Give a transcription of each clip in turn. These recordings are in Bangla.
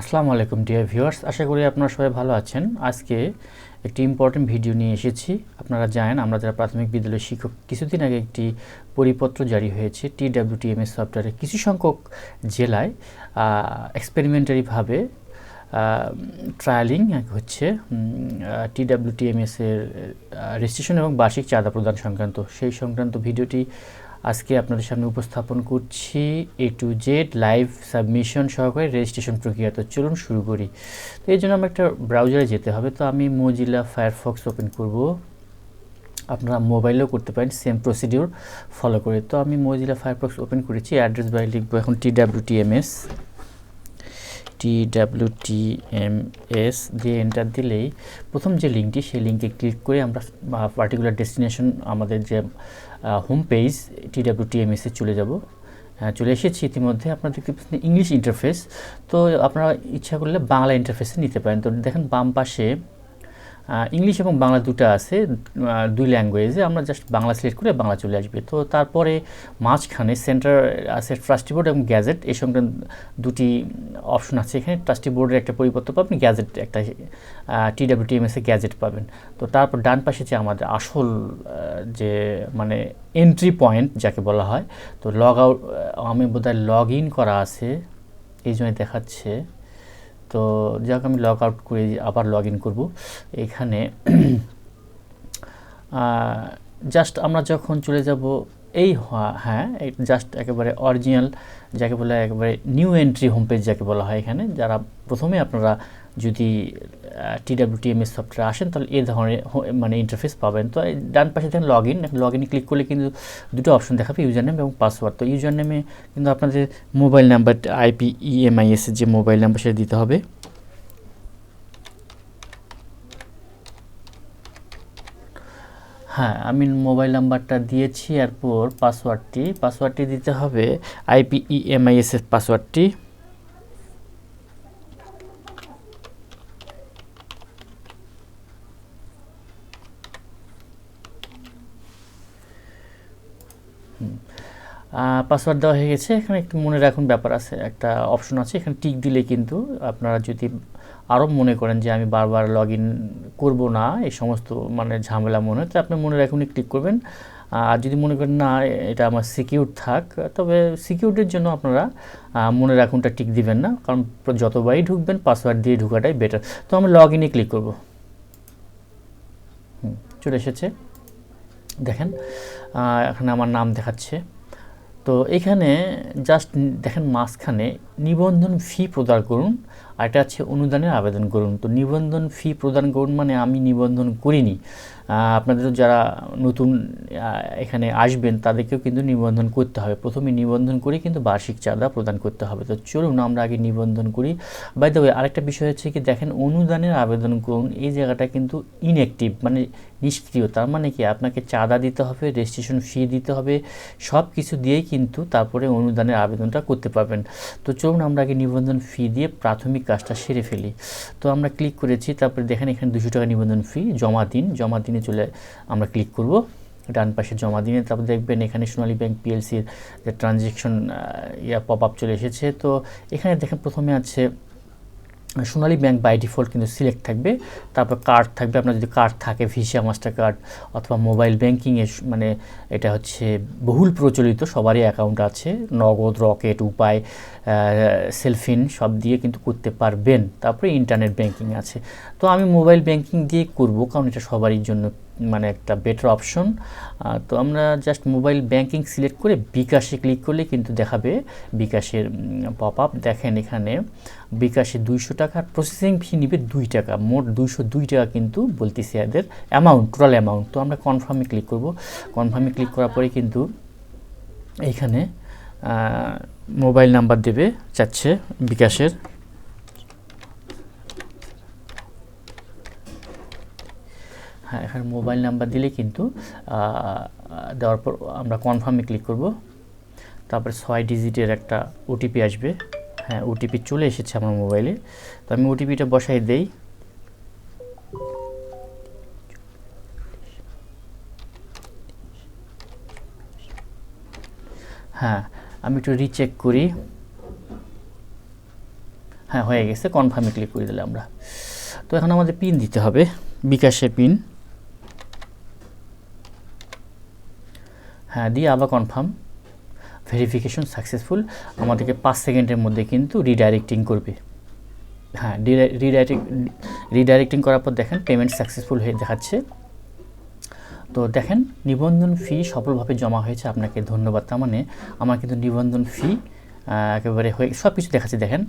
আসসালামু আলাইকুম ডিয়ার ভিউয়ার্স আশা করি আপনারা সবাই ভালো আছেন। আজকে একটি ইম্পর্টেন্ট ভিডিও নিয়ে এসেছি। আপনারা জানেন, আমরা যারা প্রাথমিক বিদ্যালয়ের শিক্ষক, কিছুদিন আগে একটি পরিপত্র জারি হয়েছে টি ডাব্লিউটিএমএস সফটওয়্যারে কিছু সংখ্যক জেলায় এক্সপেরিমেন্টারিভাবে ট্রায়ালিং হচ্ছে টি ডাব্লিউটিএমএস এর রেজিস্ট্রেশন এবং বার্ষিক চাঁদা প্রদান সংক্রান্ত। সেই সংক্রান্ত ভিডিওটি আজকে আপনাদের সামনে উপস্থাপন করছি A to Z live submission সহকারে রেজিস্ট্রেশন প্রক্রিয়া। তো চলুন শুরু করি। তো এই জন্য আমার একটা ব্রাউজারে যেতে হবে। তো আমি মোজিলা ফায়ারফক্স ওপেন করব। আপনারা মোবাইলেও করতে পারেন সেম প্রসিডিউর ফলো করে। তো আমি মোজিলা ফায়ারফক্স ওপেন করেছি অ্যাড্রেস বাই লিখব এখন T W T M S T W T M S দিয়ে এন্টার দিলেই প্রথম যে লিঙ্কটি সেই লিঙ্কে ক্লিক করে আমরা পার্টিকুলার ডেস্টিনেশন আমাদের যে home page T W T M এসে চলে যাব। চলে এসেছি ইতিমধ্যে। আপনারা দেখতে পাচ্ছেন ইংলিশ ইন্টারফেস তো আপনারা ইচ্ছা করলে বাংলা ইন্টারফেসে নিতে পারেন। তো দেখেন বাম পাশে ইংলিশ এবং বাংলা দুটো আছে দুই ল্যাঙ্গুয়েজে আমরা জাস্ট বাংলা সিলেক্ট করে বাংলা চলে আসবে। তো তারপরে মাঝখানে সেন্টার আছে ট্রাস্টি বোর্ড এবং গ্যাজেট এই সংক্রান্ত দুটি অপশন আছে এখানে। ট্রাস্টি বোর্ডের একটা পরিবর্তন পাবেন গ্যাজেট একটা টি ডাব্লিউ টিএমএসে গ্যাজেট পাবেন। তো তারপর ডান পাশে যে আমাদের আসল যে মানে এন্ট্রি পয়েন্ট যাকে বলা হয়, তো লগ আউট আমি বোধহয় লগ ইন করা আছে। এই জন্য দেখাচ্ছে। তো যাক আমি লগ আউট করে আবার লগ ইন করব। এখানে জাস্ট আমরা যখন চলে যাব, এই হ্যাঁ জাস্ট একেবারে অরিজিনাল যাকে বলে একেবারে নিউ এন্ট্রি হোম পেজ যাকে বলা হয় এখানে, যারা প্রথমে আপনারা যদি টিডাব্লিউটিএমএস সফটওয়্যার আসেন, তাহলে এই ধরনের মানে ইন্টারফেস পাবেন। তো ডান পাশে দেখেন লগ ইন লগ ইনে ক্লিক করলে কিন্তু দুটো অপশন দেখাবে ইউজার নেম এবং পাসওয়ার্ড তো ইউজার নেমে কিন্তু আপনাদের মোবাইল নাম্বার আইপি ইএমআইএস যে মোবাইল নাম্বার সেটা দিতে হবে। হ্যাঁ আমি মোবাইল নাম্বারটা দিয়েছি, এরপর পাসওয়ার্ডটি পাসওয়ার্ডটি দিতে হবে আইপি ইএমআইএস এর পাসওয়ার্ডটি পাসওয়ার্ড দেওয়া হয়ে গেছে। এখানে একটু মনে রাখুন, ব্যাপার আছে, একটা অপশন আছে। এখানে টিক দিলে কিন্তু আপনারা যদি আরও মনে করেন যে আমি বারবার লগ ইন করব না, এই সমস্ত মানে ঝামেলা মনে হয়, তো আপনি মনে রাখুন ক্লিক করবেন। আর যদি মনে করেন, না, এটা আমার সিকিউর থাক, তবে সিকিউরিটির জন্য আপনারা মনে রাখুনটা টিক দিবেন না। কারণ যতবারই ঢুকবেন পাসওয়ার্ড দিয়ে ঢুকাটাই বেটার তো আমি লগ ইনে ক্লিক করব। হুম, চলে এসেছে। দেখেন এখানে আমার নাম দেখাচ্ছে। তো এখানে জাস্ট দেখেন মাঝখানে নিবন্ধন ফি প্রদান করুন। আর এটা হচ্ছে অনুদানের আবেদন করুন। তো নিবন্ধন ফি প্রদান করুন মানে আমি নিবন্ধন করিনি। আপনাদের যারা নতুন এখানে আসবেন তাদেরকেও কিন্তু নিবন্ধন করতে হবে। প্রথমে নিবন্ধন করে কিন্তু বার্ষিক চাঁদা প্রদান করতে হবে। তো চলুন আমরা আগে নিবন্ধন করি। বাই দ্য আরেকটা বিষয় হচ্ছে কি, দেখেন অনুদানের আবেদন করুন, এই জায়গাটা কিন্তু ইনঅ্যাক্টিভ মানে নিষ্ক্রিয়। তার মানে কি, আপনাকে চাঁদা দিতে হবে রেজিস্ট্রেশন ফি দিতে হবে সব কিছু দিয়েই কিন্তু তারপরে অনুদানের আবেদনটা করতে পারবেন। তো চলুন আমরা আগে নিবন্ধন ফি দিয়ে প্রাথমিক কাজটা সেরে ফেলি। তো আমরা ক্লিক করেছি, তারপরে দেখেন এখানে দুশো টাকা নিবন্ধন ফি জমা দিন। জমা দিনে চলে আমরা ক্লিক করব। ডান পাশে জমা দিনে তারপর দেখবেন এখানে সোনালী ব্যাংক পিএলসির যে ট্রানজেকশন ইয়া পপ আপ চলে এসেছে। তো এখানে দেখেন প্রথমে আছে সোনালী ব্যাংক বাই ডিফল্ট কিন্তু সিলেক্ট থাকবে। তারপর কার্ড থাকবে, আপনার যদি কার্ড থাকে ভিসা মাস্টার কার্ড অথবা মোবাইল ব্যাঙ্কিংয়ে মানে এটা হচ্ছে বহুল প্রচলিত, সবারই অ্যাকাউন্ট আছে। নগদ, রকেট, উপায় সেলফিন সব দিয়ে কিন্তু করতে পারবেন। তারপরে ইন্টারনেট ব্যাঙ্কিং আছে। তো আমি মোবাইল ব্যাঙ্কিং দিয়ে করব, কারণ এটা সবারই জন্য মানে একটা বেটার অপশন তো আমরা জাস্ট মোবাইল ব্যাংকিং সিলেক্ট করে বিকাশে ক্লিক করলে কিন্তু দেখাবে বিকাশের পপ আপ দেখেন এখানে বিকাশে দুইশো টাকার প্রসেসিং ফি নিবে দুই টাকা। মোট দুইশো দুই টাকা কিন্তু বলতেছি এদের অ্যামাউন্ট টোটাল অ্যামাউন্ট তো আমরা কনফার্মে ক্লিক করব। কনফার্মে ক্লিক করার পরে কিন্তু এইখানে মোবাইল নাম্বার দেবে, চাচ্ছে বিকাশের। হ্যাঁ এখানে মোবাইল নাম্বার দিলে কিন্তু দেওয়ার পর আমরা কনফার্মে ক্লিক করব। তারপরে ছয় ডিজিটের একটা ওটিপি আসবে। হ্যাঁ ওটিপি চলে এসেছে আমার মোবাইলে তো আমি ওটিপিটা বসাই দেই। হ্যাঁ আমি একটু রিচেক করি। হ্যাঁ হয়ে গেছে কনফার্মে ক্লিক করে দিলে আমরা। তো এখন আমাদের পিন দিতে হবে। বিকাশের পিন হ্যাঁ দিয়ে আবার কনফার্ম ভেরিফিকেশন সাকসেসফুল আমাদেরকে পাঁচ সেকেন্ডের মধ্যে কিন্তু রিডাইরেক্টিং করবে। হ্যাঁ রিডাইরেক্ট রিডাইরেক্টিং করার পর দেখেন পেমেন্ট সাকসেসফুল হয়ে দেখাচ্ছে তো দেখেন, নিবন্ধন ফি সফলভাবে জমা হয়েছে, আপনাকে ধন্যবাদ। তার মানে আমার কিন্তু নিবন্ধন ফি একেবারে হয়ে সব কিছু দেখাচ্ছে, দেখেন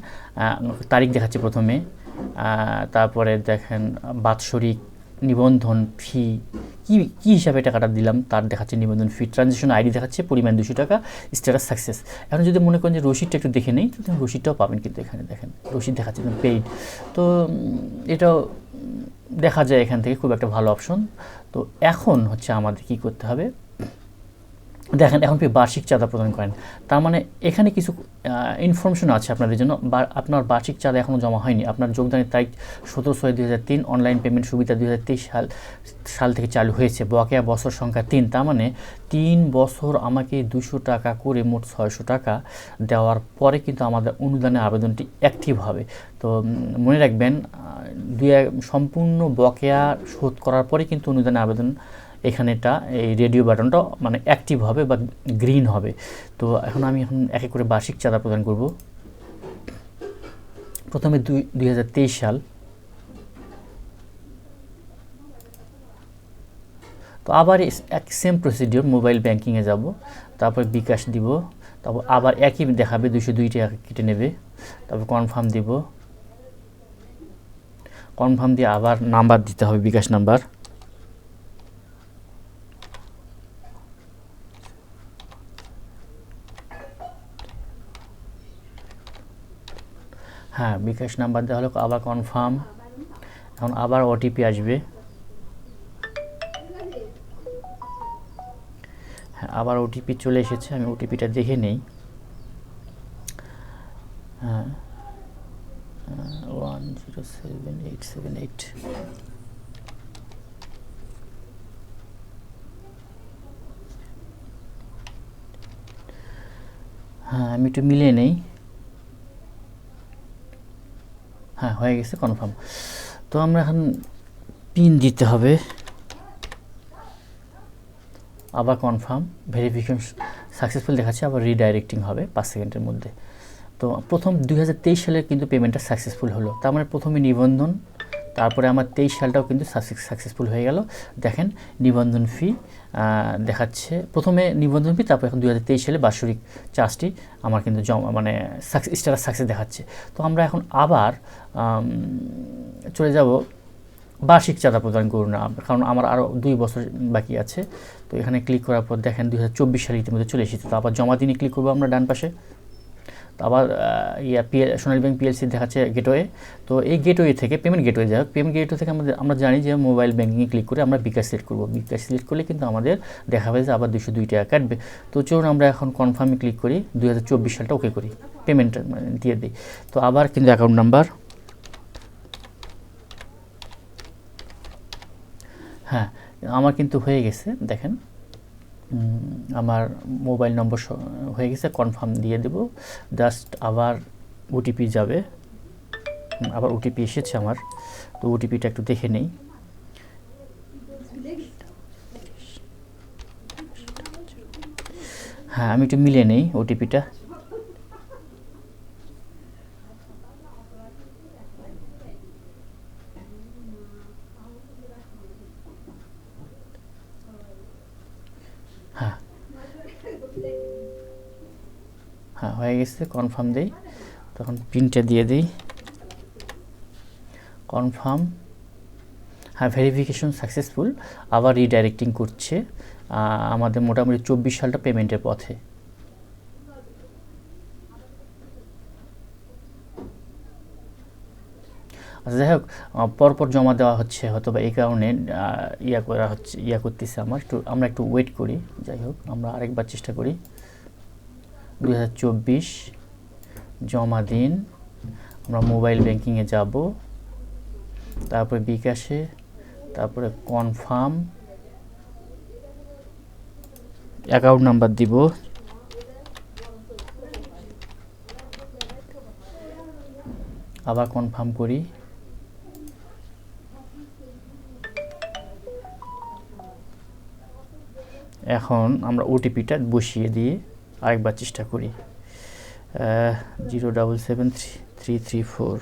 তারিখ দেখাচ্ছে প্রথমে তারপরে দেখেন বাৎসরিক নিবন্ধন ফি কী কী হিসাবে টাকাটা দিলাম তার দেখাচ্ছে নিবন্ধন ফি ট্রানজেকশন আইডি দেখাচ্ছে পরিমাণ দুশো টাকা স্ট্যাটাস সাকসেস এখন যদি মনে করেন যে রসিদটা একটু দেখে নেই, তো রসিদটাও পাবেন কিন্তু এখানে দেখেন, রসিদ দেখাচ্ছে পেইড তো এটাও দেখা যায় এখান থেকে খুব একটা ভালো অপশন তো এখন হচ্ছে আমাদের কি করতে হবে? দেখেন, এখন আপনি বার্ষিক চাঁদা প্রদান করেন। তার মানে এখানে কিছু ইনফরমেশন আছে আপনাদের জন্য। বা- আপনার বার্ষিক চাঁদা এখনও জমা হয়নি। আপনার যোগদানের তারিখ সতেরো ছয় দুই হাজার তিন অনলাইন পেমেন্ট সুবিধা দুই তেইশ সাল সাল থেকে চালু হয়েছে। বকেয়া বছর সংখ্যা তিন। তার মানে তিন বছর আমাকে দুশো টাকা করে মোট ছয়শো টাকা দেওয়ার পরে কিন্তু আমাদের অনুদানের আবেদনটি অ্যাক্টিভ হবে। তো মনে রাখবেন দুই সম্পূর্ণ বকেয়া শোধ করার পরে কিন্তু অনুদানের আবেদন এখানেটা এই রেডিও বাটনটা মানে অ্যাক্টিভ হবে বা গ্রিন হবে। তো এখন আমি এখন এক এক করে বার্ষিক চাঁদা প্রদান করব। প্রথমে দুই দুই সাল। তো আবার এক সেম প্রসিডিওর মোবাইল ব্যাঙ্কিংয়ে যাব। তারপর বিকাশ দিব। তারপর আবার একই দেখাবে দুশো দুই টাকা কেটে নেবে। তারপর কনফার্ম দিব। কনফার্ম দিয়ে আবার নাম্বার দিতে হবে বিকাশ নাম্বার হ্যাঁ বিকাশ নাম্বার দেওয়া হলো আবার কনফার্ম এখন আবার ওটিপি আসবে। হ্যাঁ আবার ওটিপি চলে এসেছে, আমি ওটিপিটা দেখে নেই। হ্যাঁ one zero seven eight seven eight হ্যাঁ আমি একটু মিলিয়ে নেই। হ্যাঁ গেছে কনফার্ম তো আমরা এখন পিন দিতে হবে। আবার কনফার্ম ভেরিফিকেশন সাকসেসফুল দেখাচ্ছে, আবার রিডাইরেক্টিং হবে পাঁচ সেকেন্ডের মধ্যে। তো প্রথম দুই হাজার তেইশ সালের কিন্তু পেমেন্টটা সাকসেসফুল হলো। তার মানে প্রথমে নিবন্ধন, তারপরে আমার তেইশ সালটাও কিন্তু সাকসেসফুল হয়ে গেল। দেখেন, নিবন্ধন ফি দেখাচ্ছে। প্রথমে নিবন্ধন ফি তারপর এখন দু হাজার তেইশ সালে বাৎসরিক চার্জটি আমার কিন্তু জমা মানে সাকসেস স্টার সাকসেস দেখাচ্ছে। তো আমরা এখন আবার চলে যাব বার্ষিক চাঁদা প্রদান করুন না কারণ আমার আরও দুই বছর বাকি আছে। তো এখানে ক্লিক করার পর দেখেন দুই হাজার চব্বিশ সালে ইতিমধ্যে চলে এসেছে। তো আবার জমা দিনে ক্লিক করব আমরা ডান পাশে। তো আবার ইয়া পি সোনালী ব্যাংক পিএলসি দেখাচ্ছে গেটওয়ে তো এই গেটওয়ে থেকে পেমেন্ট গেটওয়ে যাই পেমেন্ট গেটওয়ে থেকে আমাদের, আমরা জানি যে মোবাইল ব্যাঙ্কিংয়ে ক্লিক করে আমরা বিকাশ সিলেক্ট করব। বিকাশ সিলেক্ট করলে কিন্তু আমাদের দেখাবে যে আবার দুশো দুই টাকা কাটবে। তো চলুন আমরা এখন কনফার্মে ক্লিক করি দু হাজার চব্বিশ সালটা ওকে করি। পেমেন্টটা মানে দিয়ে দিই। তো আবার কিন্তু অ্যাকাউন্ট নাম্বার হ্যাঁ আমার কিন্তু হয়ে গেছে, দেখেন। আমার মোবাইল নম্বর হয়ে গেছে, কনফার্ম দিয়ে দেব। জাস্ট আবার ওটিপি যাবে। আবার ওটিপি এসেছে আমার, তো ওটিপিটা একটু দেখে নেই। হ্যাঁ আমি একটু মিলিয়ে নেই ওটিপিটা হ্যাঁ গেছে কনফার্ম দেই। তখন পিনটা দিয়ে দিই। কনফার্ম হ্যাঁ ভেরিফিকেশন সাকসেসফুল আবার রিডাইরেক্টিং করছে। আমাদের মোটামুটি চব্বিশ সালটা পেমেন্টের পথে। আচ্ছা যাই হোক পরপর জমা দেওয়া হচ্ছে হয়তো বা এই কারণে ইয়া করা হচ্ছে, ইয়া করতেছে আমার। একটু, আমরা একটু ওয়েট করি, যাই হোক, আমরা আরেকবার চেষ্টা করি। দুই হাজার চব্বিশ, জমা দিন। আমরা মোবাইল ব্যাংকিংয়ে যাব। তারপরে বিকাশে, তারপরে কনফার্ম। অ্যাকাউন্ট নাম্বার দিব। আবার কনফার্ম করি। এখন আমরা ওটিপিটা বসিয়ে দিয়ে আরেকবার চেষ্টা করি। Zero double seven three three three four.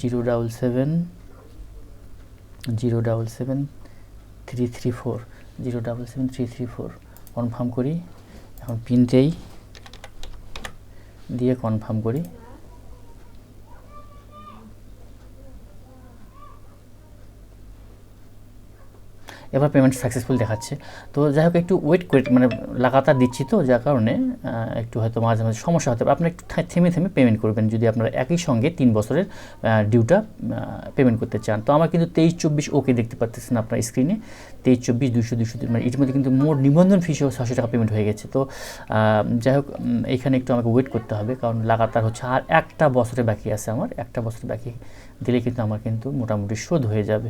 Zero double seven, zero double seven, three three four. Zero double seven, three three four. Confirm করি। এখন পিন দেই দিয়ে কনফার্ম করি। এবার পেমেন্ট সাকসেসফুল দেখাচ্ছে। তো যাই হোক, একটু ওয়েট করে মানে লাগাতার দিচ্ছি তো, যার কারণে একটু হয়তো মাঝে মাঝে সমস্যা হতে পারে। আপনি একটু থেমে থেমে পেমেন্ট করবেন, যদি আপনারা একই সঙ্গে তিন বছরের ডিউটা পেমেন্ট করতে চান। তো আমার কিন্তু তেইশ চব্বিশ ওকে দেখতে পাচ্ছেন আপনার স্ক্রিনে তেইশ চব্বিশ দুশো দুশো মানে ইতিমধ্যে কিন্তু মোট নিবন্ধন ফি ছশো টাকা পেমেন্ট হয়ে গেছে। তো যাই হোক এখানে একটু আমাকে ওয়েট করতে হবে, কারণ লাগাতার হচ্ছে, আর একটা বছরে বাকি আছে আমার, একটা বছর বাকি দিলে কিন্তু আমার কিন্তু মোটামুটি শোধ হয়ে যাবে।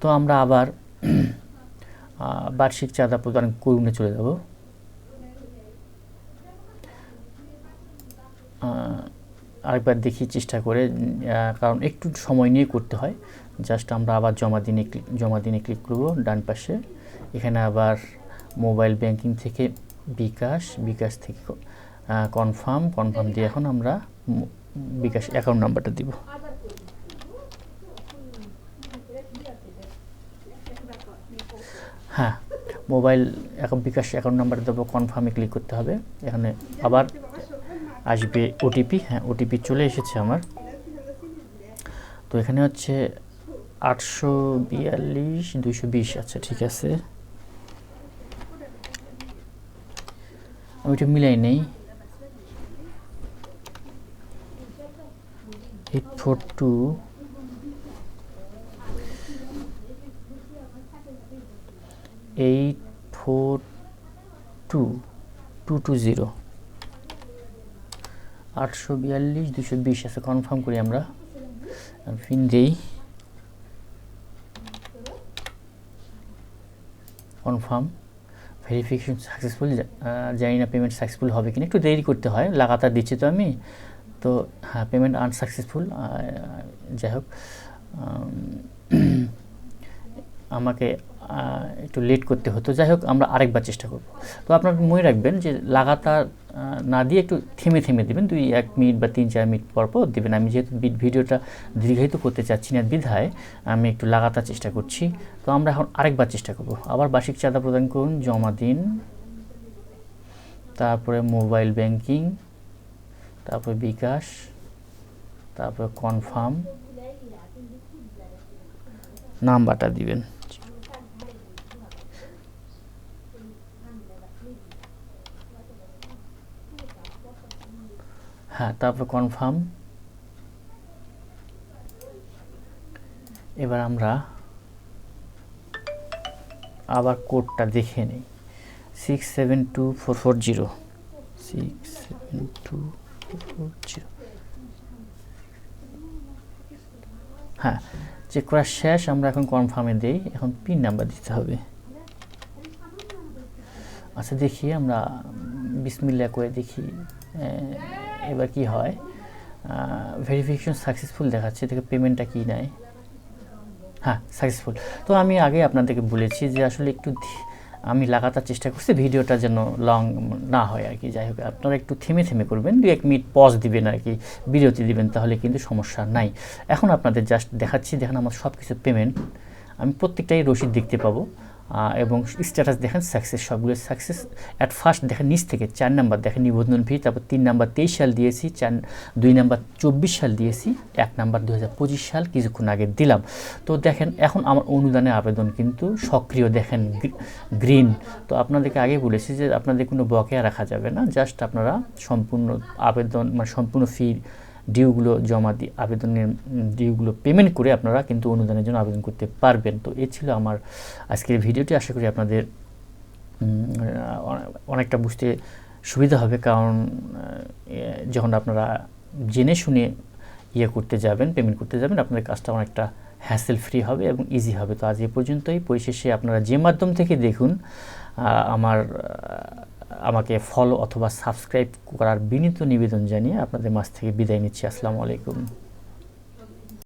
তো আমরা আবার বার্ষিক চাঁদা প্রদান করুণে চলে যাব। আরেকবার দেখি চেষ্টা করে কারণ একটু সময় নিয়ে করতে হয়। জাস্ট আমরা আবার জমা দিনে জমা দিনে ক্লিক করব ডান পাশে। এখানে আবার মোবাইল ব্যাংকিং থেকে বিকাশ বিকাশ থেকে কনফার্ম কনফার্ম দিয়ে এখন আমরা বিকাশ অ্যাকাউন্ট নাম্বারটা দিব। হ্যাঁ মোবাইল এখন বিকাশ অ্যাকাউন্ট নাম্বার দেবো কনফার্মে ক্লিক করতে হবে। এখানে আবার আসবে ওটিপি হ্যাঁ ওটিপি চলে এসেছে আমার। তো এখানে হচ্ছে আটশো বিয়াল্লিশ, দুইশো বিশ আচ্ছা ঠিক আছে। আমি ওইটা মিলাই নেই। Eight four two eight four two two two zero আটশো বিয়াল্লিশ, দুশো বিশ আছে কনফার্ম করি আমরা। পিন দিই। কনফার্ম ভেরিফিকেশন সাকসেসফুল জানি না পেমেন্ট সাকসেসফুল হবে কিনা, একটু দেরি করতে হয়, লাগাতার দিচ্ছি তো আমি। তো হ্যাঁ পেমেন্ট আনসাকসেসফুল যাই হোক। আমাকে একটু লেট করতে হতো। যাই হোক, আমরা আরেকবার চেষ্টা করব। তো আপনারা মনে রাখবেন যে লাগাতার না দিয়ে একটু থেমে থেমে দেবেন। দুই, এক মিনিট বা তিন, চার মিনিট পর পর দেবেন। আমি যেহেতু ভিডিওটা দীর্ঘায়িত করতে চাচ্ছি না বিধায় আমি একটু লাগাতার চেষ্টা করছি। তো আমরা এখন আরেকবার চেষ্টা করব। আবার বার্ষিক চাঁদা প্রদান করুন, জমা দিন। তারপরে মোবাইল ব্যাংকিং, তারপরে বিকাশ, তারপরে কনফার্ম। নাম্বারটা দিবেন। হ্যাঁ তারপর কনফার্ম এবার আমরা আবার কোডটা দেখে নিই। Six seven two four four zero six seven two four zero হ্যাঁ চেক করা শেষ, আমরা এখন কনফার্মে দেই। এখন পিন নাম্বার দিতে হবে। আচ্ছা দেখি আমরা বিসমিল্লা করে দেখি এবার কি হয়? ভেরিফিকেশন সাকসেসফুল দেখাচ্ছে থেকে পেমেন্টটা কি নেয়? হ্যাঁ সাকসেসফুল তো আমি আগে আপনাদেরকে বলেছি যে আসলে একটু আমি লাগাতার চেষ্টা করছি ভিডিওটা যেন লং না হয় আর কি। যাই হোক, আপনারা একটু থেমে থেমে করবেন দু এক মিনিট পজ দিবেন আর কি, বিরতি দিবেন, তাহলে কিন্তু সমস্যা নাই। এখন আপনাদের জাস্ট দেখাচ্ছি, দেখেন আমার সব কিছু পেমেন্ট আমি প্রত্যেকটাই রসিদ দেখতে পাবো। এবং স্ট্যাটাস দেখেন সাকসেস সবগুলো সাকসেস অ্যাট ফার্স্ট দেখেন নিচ থেকে চার নাম্বার দেখেন নিবন্ধন ফি তারপর তিন নাম্বার তেইশ সাল দিয়েছি, চার, দুই নাম্বার চব্বিশ সাল দিয়েছি, এক নাম্বার দু হাজার পঁচিশ সাল কিছুক্ষণ আগে দিলাম। তো দেখেন এখন আমার অনুদানের আবেদন কিন্তু সক্রিয়, দেখেন গ্রিন তো আপনাদেরকে আগে বলেছি যে আপনাদের কোনো বকেয়া রাখা যাবে না জাস্ট আপনারা সম্পূর্ণ আবেদন মানে সম্পূর্ণ ফি ডিউগুলো জমা দিয়ে আবেদনের ডিউগুলো পেমেন্ট করে আপনারা কিন্তু অনুদানের জন্য আবেদন করতে পারবেন। তো এ ছিল আমার আজকের ভিডিওটি। আশা করি আপনাদের অনেকটা বুঝতে সুবিধা হবে। কারণ যখন আপনারা জেনে শুনে ইয়ে করতে যাবেন পেমেন্ট করতে যাবেন, আপনাদের কাজটা অনেকটা হ্যাসেল ফ্রি হবে এবং ইজি হবে। তো আজ এ পর্যন্তই। পরিশেষে আপনারা যে মাধ্যম থেকে দেখুন আমার আমাকে ফলো অথবা সাবস্ক্রাইব করার বিনীত নিবেদন জানিয়ে আপনাদের মাছ থেকে বিদায় নিচ্ছি। আসসালামু আলাইকুম।